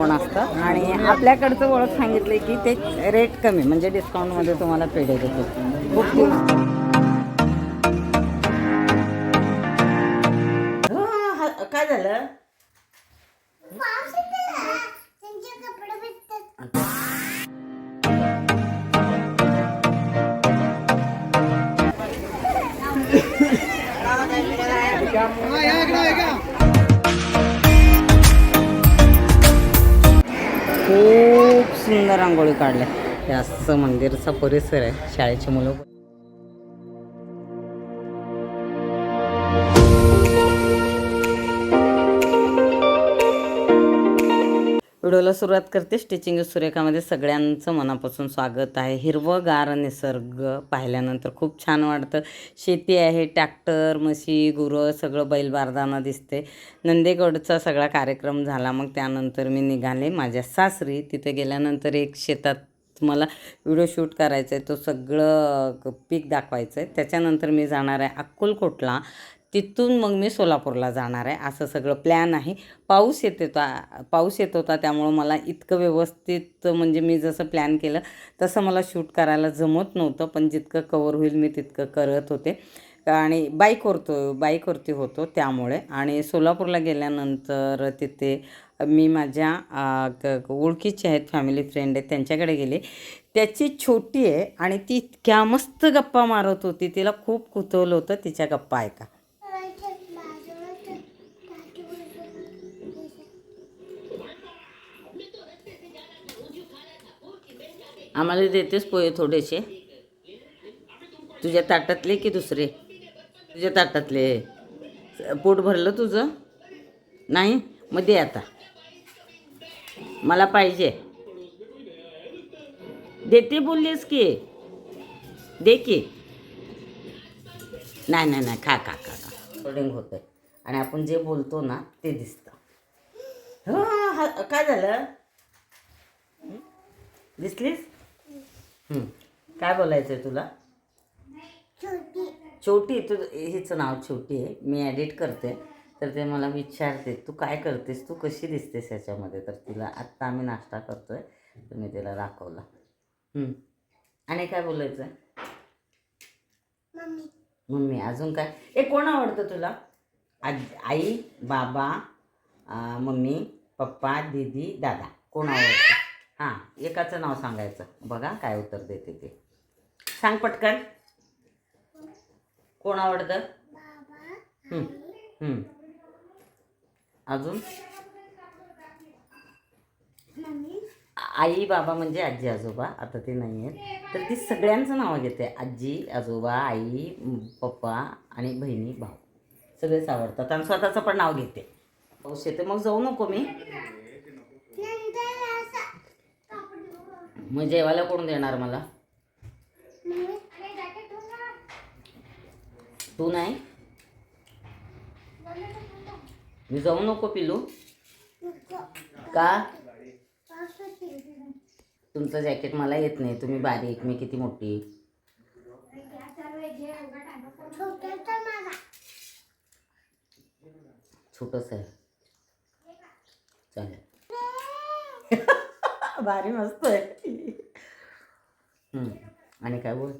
कोण असतं आणि आपल्याकडचं ओळख सांगितले की ते रेट कमी म्हणजे डिस्काउंटमध्ये तुम्हाला पेढे देतो खूप हो, हा- काय झालं खूप सुंदर रांगोळी काढल्या. हे असं मंदिरचा परिसर आहे. शाळेची मुलं व्हिडिओला सुरुवात करते. स्टिचिंग सुरेखामध्ये सगळ्यांचं मनापासून स्वागत आहे. हिरवंगार निसर्ग पाहिल्यानंतर खूप छान वाटतं. शेती आहे ट्रॅक्टर म्हशी गुरं सगळं बैलबारदाना दिसते. नंदेगडचा सगळा कार्यक्रम झाला. मग त्यानंतर मी निघाले माझ्या सासरी. तिथे गेल्यानंतर एक शेतात मला व्हिडिओ शूट करायचा आहे तो सगळं पीक दाखवायचं आहे त्याच्यानंतर मी जाणार आहे अक्कलकोटला. तिथून मग मी सोलापूरला जाणार आहे. असं सगळं प्लॅन आहे. पाऊस येत होता पाऊस येत होता त्यामुळं मला इतकं व्यवस्थित म्हणजे मी जसं प्लॅन केलं तसं मला शूट करायला जमत नव्हतं पण जितकं कवर होईल मी तितकं करत होते. आणि बाईकवरतो बाईकवरती होतो त्यामुळे. आणि सोलापूरला गेल्यानंतर तिथे मी माझ्या क- ओळखीचे आहेत फॅमिली फ्रेंड आहेत त्यांच्याकडे गेले. त्याची छोटी आहे आणि ती इतक्या मस्त गप्पा मारत होती. तिला खूप कुतवलं होतं तिच्या गप्पा ऐका. आम्हाला देतेस पोहे थोडेसे. तुझ्या ताटातले की दुसरे? तुझ्या ताटातले. पोट भरलं तुझं? नाही? मग दे आता. मला पाहिजे. देते बोललीस की. दे की. नाही नाही नाही. खा खा खा खा. रेकॉर्डिंग होतं आणि आपण जे बोलतो ना ते दिसतं. हां काय झालं? दिसलीस? काय बोलायचं आहे तुला? छोटी तू हिचं नाव छोटी आहे. मी एडिट करते. तर ते मला विचारते तू काय करतेस? तू कशी दिसतेस याच्यामध्ये तर तिला आत्ता आम्ही नाश्ता करतोय. तर मी तिला दाखवला. हं. आणि काय बोलायचं आहे मम्मी अजून काय? ए कोण आवडतं तुला? आज आई बाबा मम्मी पप्पा दीदी दादा. कोण आवडतं? हां एकाचं नाव सांगायचं. बघा काय उत्तर देते ते. सांग पटकन. कोण आवडतं? हं, हं. अजून? आई बाबा म्हणजे आजी आजोबा. आता ते नाही आहेत तर ती सगळ्यांचं नावं घेते. आजी आजोबा आई म, पप्पा आणि बहिणी भाऊ. सगळेच आवडतात. आणि स्वतःचं पण नाव घेते. पाऊस येते मग जाऊ नको मी. मग जेवायला कोण देणार मला? तू नाही? मी जाऊ नको पिलू का? तुमचं जॅकेट मला येत नाही. तुम्ही बारीक मी किती मोठी? छोटस आहे. चालेल. भारी मस्त आहे. आणि काय बोल?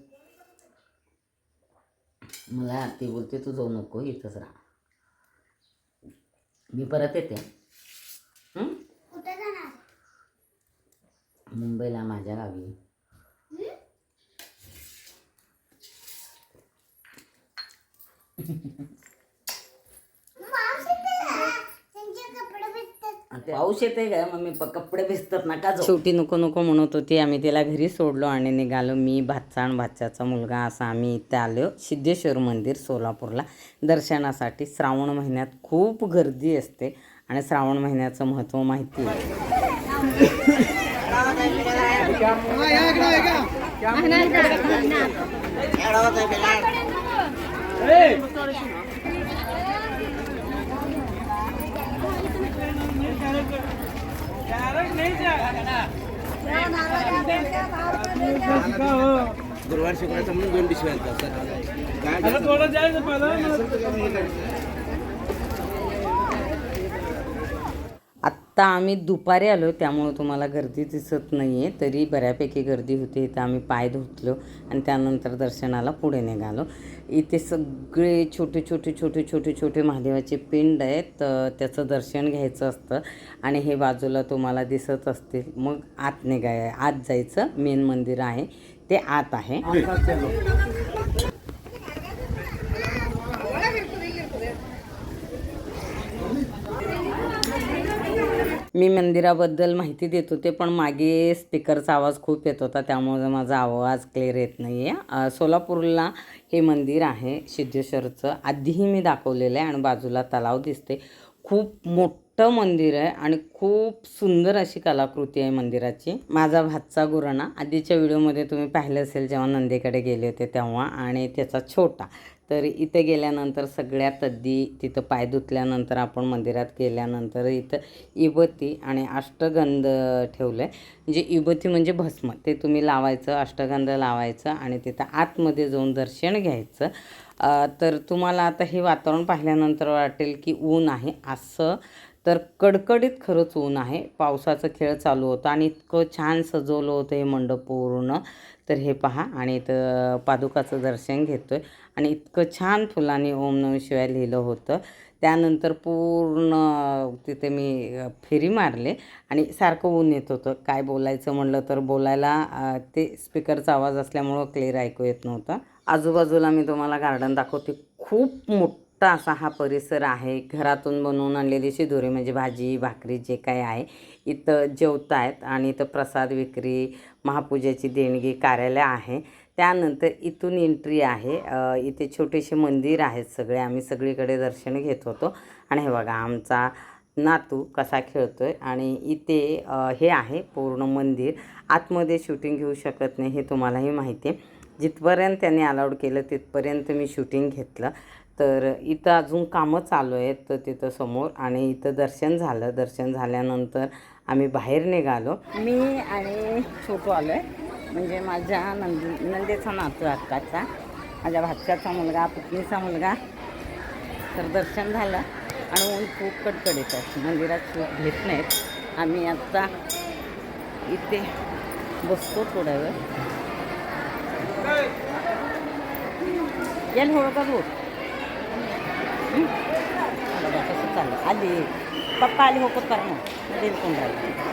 मला ती बोलते तू जाऊ नको इथंच राहा. मी परत येते. हं? मुंबईला माझ्या गावी आता पाऊस येते का मग मी प- कपडे भिजतात ना का शेवटी नको नको म्हणत होती आम्ही तिला घरी सोडलो आणि निघालो मी भातचाण भाच्याचा मुलगा असा आम्ही इथे आलो सिद्धेश्वर मंदिर सोलापूरला दर्शनासाठी श्रावण महिन्यात खूप गर्दी असते आणि श्रावण महिन्याचं महत्त्व माहिती आहे गुरुवार शुक्रवारचा म्हणून दोन पिशव्या आणतात काय आत्ता आत्ता आम्ही दुपारी आलो त्यामुळं तुम्हाला गर्दी दिसत नाही आहे तरी बऱ्यापैकी गर्दी होती. इथं आम्ही पाय धुतलो आणि त्यानंतर दर्शनाला पुढे निघालो. इथे सगळे छोटे छोटे छोटे छोटे छोटे महादेवाचे पिंड आहेत. तर त्याचं दर्शन घ्यायचं असतं आणि हे बाजूला तुम्हाला दिसत असतील. मग आत निघाय आत जायचं. मेन मंदिर आहे. ते आत आहे. मी मंदिराबद्दल माहिती देत होते पण मागे स्पीकरचा आवाज खूप येत होता त्यामुळे माझा आवाज क्लिअर येत नाही आहे सोलापूरला हे मंदिर आहे सिद्धेश्वरचं. आधीही मी दाखवलेलं आहे आणि बाजूला तलाव दिसते खूप मोठं मंदिर आहे आणि खूप सुंदर अशी कलाकृती आहे मंदिराची. माझा भातचा गुराणा. आधीच्या व्हिडिओमध्ये तुम्ही पाहिलं असेल जेव्हा नंदीकडे गेले होते तेव्हा आणि त्याचा छोटा. तर इथे गेल्यानंतर सगळ्यात आधी तिथं पाय धुतल्यानंतर आपण मंदिरात गेल्यानंतर इथं इबती आणि अष्टगंध ठेवलं आहे म्हणजे इबती म्हणजे भस्म. ते तुम्ही लावायचं अष्टगंध लावायचं आणि तिथं आतमध्ये जाऊन दर्शन घ्यायचं. तर तुम्हाला आता हे वातावरण पाहिल्यानंतर वाटेल की ऊन आहे असं. तर कडकडीत खरंच ऊन आहे. पावसाचा खेळ चालू होता आणि इतकं छान सजवलं होतं हे मंडप पूर्ण. तर हे पहा. आणि इथं पादुकाचं दर्शन घेतो आहे आणि इतकं छान फुलांनी ओम नम शिवाय लिहिलं होतं. त्यानंतर पूर्ण तिथे मी फेरी मारले. आणि सारखं ऊन येत होतं. काय बोलायचं म्हणलं तर बोलायला ते स्पीकरचा आवाज असल्यामुळं क्लिअर ऐकू येत नव्हतं. आजूबाजूला मी तुम्हाला गार्डन दाखवते. खूप मोठा असा हा परिसर आहे. घरातून बनवून आणलेली शिदोरी म्हणजे भाजी भाकरी जे काय आहे. इथं जेवत आहेत आणि इथं प्रसाद विक्री महापूजेची देणगी कार्यालय आहे. त्यानंतर इथून एंट्री आहे. इथे छोटेसे मंदिर आहेत सगळे. आम्ही सगळीकडे दर्शन घेत होतो. आणि हे बघा आमचा नातू कसा खेळतो आहे आणि इथे हे आहे पूर्ण मंदिर. आतमध्ये शूटिंग घेऊ शकत नाही हे तुम्हालाही माहिती आहे. जिथपर्यंत त्यांनी अलाउड केलं तिथपर्यंत मी शूटिंग घेतलं. तर इथं अजून कामं चालू आहेत तर तिथं समोर आणि इथं दर्शन झालं. दर्शन झाल्यानंतर आम्ही बाहेर निघालो. मी आणि छोटू आलो आहे म्हणजे माझ्या नंद नंदेचा नातू अक्काचा माझ्या भाच्याचा मुलगा पुतणीचा मुलगा. तर दर्शन झालं आणि ऊन खूप कडकडीत आहे मंदिरात खूप घेत नाहीत. आम्ही आत्ता इथे बसतो थोड्या वेळ. येईल होळका का बघा कसं चाललं आली. पप्पा आली होकत कर मग देईल कोण राहिलं?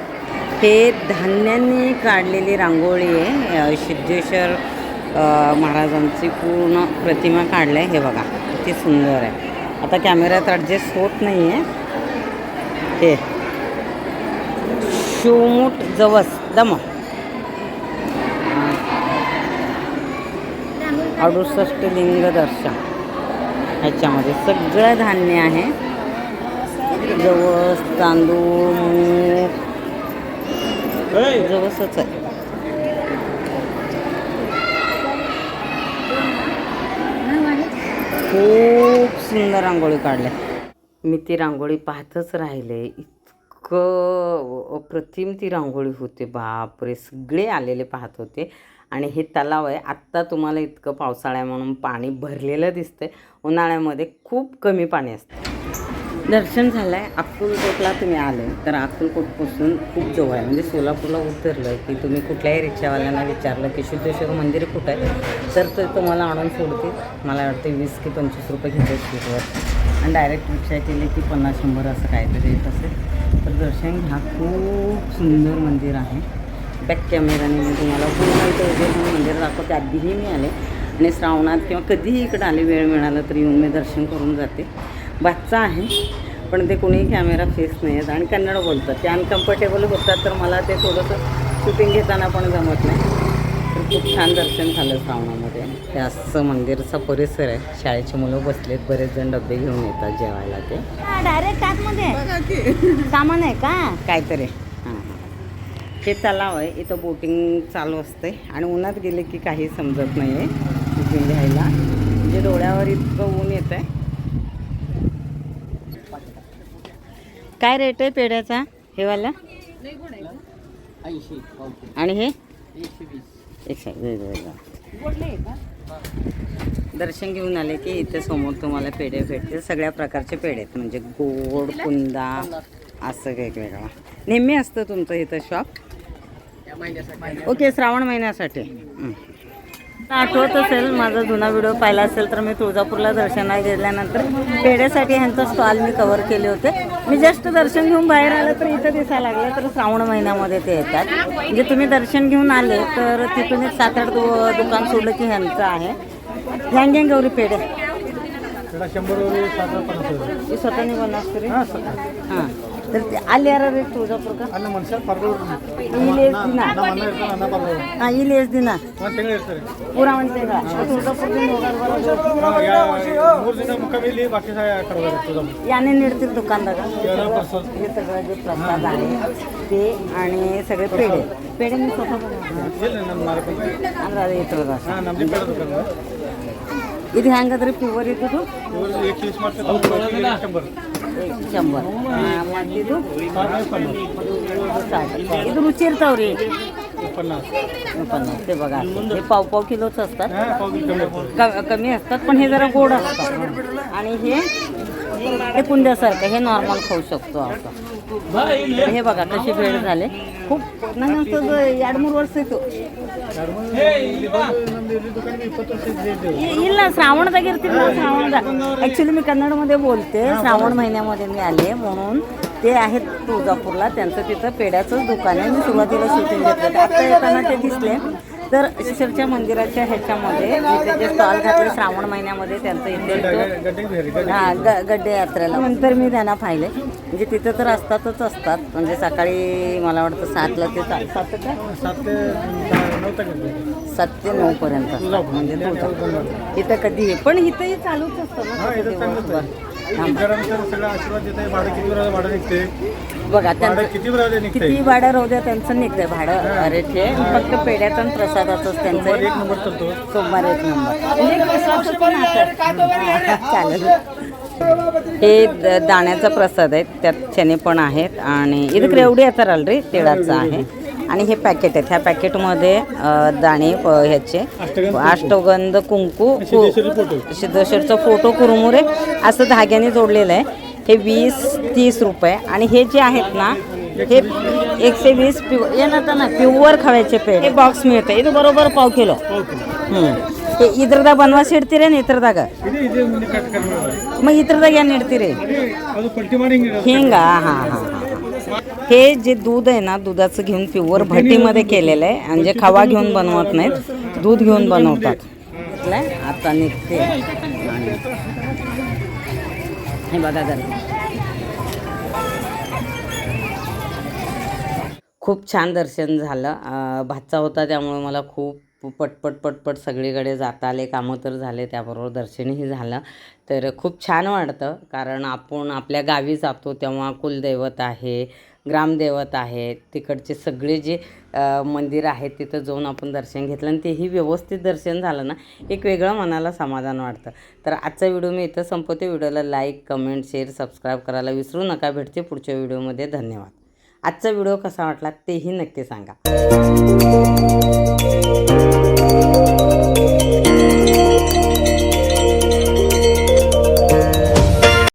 हे धान्यांनी काढलेली रांगोळी आहे. सिद्धेश्वर महाराजांची पूर्ण प्रतिमा काढली आहे. हे बघा किती सुंदर आहे. आता कॅमेऱ्यात ॲडजस्ट होत नाही आहे हे. शिवमुठ जवस दम. अडुसष्ट लिंग दर्शन ह्याच्यामध्ये सगळं धान्य आहे. जवस तांदूळ मूग. जवसच आहे. खूप सुंदर रांगोळी काढल्या. मी ती रांगोळी पाहतच राहिले. इतकं अप्रतिम ती रांगोळी होते. बापरे! सगळे आलेले पाहत होते. आणि हे तलाव आहे. आत्ता तुम्हाला इतकं पावसाळ्या म्हणून पाणी भरलेलं दिसतंय. उन्हाळ्यामध्ये खूप कमी पाणी असतं. दर्शन झालं आहे अक्कलकोटला तुम्ही आले तर अक्कलकोटपासून खूप जवळ आहे. म्हणजे सोलापूरला उतरलं की तुम्ही कुठल्याही रिक्षावाल्यांना विचारलं की सिद्धेश्वर मंदिर कुठं आहे? तर ते तुम्हाला आणून सोडतील. मला वाटतं वीस की पंचवीस रुपये घेतात सीटवर आणि डायरेक्ट रिक्षा केली की पन्नास शंभर असं काहीतरी येत असेल. तर दर्शन हा खूप सुंदर मंदिर आहे. बॅक कॅमेराने मी तुम्हाला पूर्ण इथं उभे मंदिर दाखवते आधीही मी आले. आणि श्रावणात किंवा कधीही इकडं आले वेळ मिळाला तरी येऊन मी दर्शन करून जाते. बाच्चा आहे पण ते कोणीही कॅमेरा फेस नाही आहेत आणि कन्नड बोलतात. ते अनकम्फर्टेबल होतात तर मला ते थोडंसं शूटिंग घेताना पण जमत नाही. तर खूप छान दर्शन झालं श्रावणामध्ये. ते असं मंदिरचा परिसर आहे. शाळेची मुलं बसलेत बरेच जण डबे घेऊन येतात जेवायला ते. डायरेक्ट आतमध्ये. सामान आहे का? काहीतरी. हां हां. हे तलाव आहे. इथं बोटिंग चालू असते आणि उन्हात गेले की काही समजत नाही आहे शूटिंग घ्यायला. म्हणजे डोळ्यावर इतकं ऊन येतं आहे काय रेट आहे पेढ्याचा? हे वाला? ऐंशी पावशे आणि हे? एकशे वीस. एकशे वेगवेगळं दर्शन घेऊन आले की इथे समोर तुम्हाला पेढे भेटतील. सगळ्या प्रकारचे पेढे आहेत. म्हणजे गोड कुंदा असं वेगवेगळा. नेहमी असतं तुमचं इथं शॉप ओके श्रावण महिन्यासाठी. आठवत असेल माझा जुना व्हिडिओ पाहिला असेल तर मी तुळजापूरला दर्शनाला गेल्यानंतर पेढ्यासाठी ह्यांचा स्टॉल मी कव्हर केले होते. मी जस्ट दर्शन घेऊन बाहेर आलं तर इथं दिसायला लागलं तर श्रावण महिन्यामध्ये ते येतात. म्हणजे तुम्ही दर्शन घेऊन आले तर तिथून एक सात आठ दुकान सोडलं की ह्यांचं आहे. ह्यांग ह्यांग गौरी पेढे शंभर ही स्वतःने बनवस तरी? हां. सर हां तर ते आले यार रे तुळजापूर का ಅನ್ನ ಮನುಷ್ಯ ಪರ್ಗೋರು ಇಲ್ಲಿ ಎಷ್ಟು ದಿನ ನಮ್ಮ ಅನ್ನ ಇರ್ತಾನೆ ಅನ್ನ ಪರ್ಗೋರು ಹಾಂ ಇಲ್ಲಿ ಎಷ್ಟು ದಿನ ಒಂದು ತಿಂಗಳು ಇರ್ತಾರೆ ಪೂರಾ ಒಂದು ತಿಂಗಳ ತುಳಜಾಪುರದಿಂದ ಹೋಗೋದು ಬರೋದು ಮೂರು ದಿನ ಮುಖಾಮಿ ಇಲ್ಲಿ ಬಾಕಿ ಸಹ ಕಡೆ ಹೋಗುತ್ತೆ याने नेडतील दुकानदार ಎರಡು ಪರ್ಸಲ್ हे सगळं जे प्रसाद आहे ते आणि सगळे पेढे पेढे मी स्वतः बनवते ಇಲ್ಲ ನಮ್ಮ ಮಾರ್ಕೆಟ್ ಅಂದ್ರೆ ಅದು ಇರ್ತದ ಹಾಂ ನಮ್ಮದು ಬೇಡ ದುಕಾನ ಇದು ಹೆಂಗದ್ರಿ ಪ್ಯೂರ್ ಇದ್ದು ಇವರು ಏಕ್ ಪೀಸ್ ಮಾಡ್ತಾರೆ ಶಂಬರ್ एक शंभर ಮತ್ತಿದು शंभर. दूध रुचेर चौरे पन्नास. ते बघा हे पाव पाव किलोच असतात. कमी असतात पण हे जरा गोड असतात. आणि हे हे कुंड्यासारखं हे नॉर्मल खाऊ शकतो आपण. हे बघा कसे वेळ झाले. खूप नाही येतो येईल ना ಇಲ್ಲ श्रावणದಾಗ ಇರ್ತಿಲ್ಲ श्रावणदा ॲक्च्युली मी कन्नडमध्ये बोलते. श्रावण महिन्यामध्ये मी आले म्हणून ते आहेत तुळजापूरला. त्यांचं तिथं पेड्याचंच दुकान आहे. मी सुरुवातीला शूटिंग घेतलं. आता येताना ते दिसले. तर शिरच्या मंदिराच्या ह्याच्यामध्ये जिथे जे स्टॉल घातले श्रावण महिन्यामध्ये त्यांचं इथे हां गड्डे यात्रेला. नंतर मी त्यांना पाहिले. म्हणजे तिथं तर असतातच असतात. म्हणजे सकाळी मला वाटतं सातला ते सात सात ते नऊ पर्यंत म्हणजे इथं कधी पण इथंही चालूच असतं ना. बघा त्यांचं किती निघते किती भाडं राहू द्या त्यांचं निघतंय भाडं. अरे ते फक्त पेढ्याचं आणि प्रसादाचंच त्यांचं. एक नंबर चालतो सोमवार एक नंबर. म्हणजे विश्वासाचं पण असं. हा, चालेल. हे द- दाण्याचा प्रसाद आहे त्यात चणे पण आहेत आणि इथं रेवडी येतात अल्रे तिळाचं आहे. आणि हे पॅकेट आहेत. ह्या पॅकेटमध्ये अ, दाणे प- ह्याचे अष्टगंध कुंकू सिद्धेश्वरी फोटो. सिद्धेश्वरचा फोटो कुरमुरे असं धाग्याने जोडलेलं आहे. हे वीस तीस रुपये. आणि हे जे आहेत ना हे एकशे वीस पिव येणार ना प्युअर खव्याचे पेड हे बॉक्स मिळते. इथं बरोबर पाव किलो. हे इद्रदा बनवास रे ना इद्रದಾಗ मग इद्रದಾಗ या निडतीरे हिंगा हां हां हे. जे दूध आहे ना दुधाचं घेऊन प्युअर भट्टीमध्ये केलेलं आहे. आणि जे खवा घेऊन बनवत नाहीत दूध घेऊन बनवतात. आता निघते. हे बघा गर्दी खूप छान दर्शन झालं. भातचा होता त्यामुळे मला खूप पटपट पटपट सगळीकडे जाता आले. कामं तर झाले त्याबरोबर दर्शनही झालं. तर खूप छान वाटतं कारण आपण आपल्या गावी जातो तेव्हा कुलदैवत आहे ग्रामदैवत आहे तिकडचे सगळे जे मंदिर आहेत तिथं जाऊन आपण दर्शन घेतलं आणि तेही व्यवस्थित दर्शन झालं ना एक वेगळं मनाला समाधान वाटतं. तर आजचा व्हिडिओ मी इथं संपवते. व्हिडिओला लाईक कमेंट शेअर सबस्क्राईब करायला विसरू नका. भेटते पुढच्या व्हिडिओमध्ये. धन्यवाद. आजचा व्हिडिओ कसा वाटला तेही नक्की सांगा.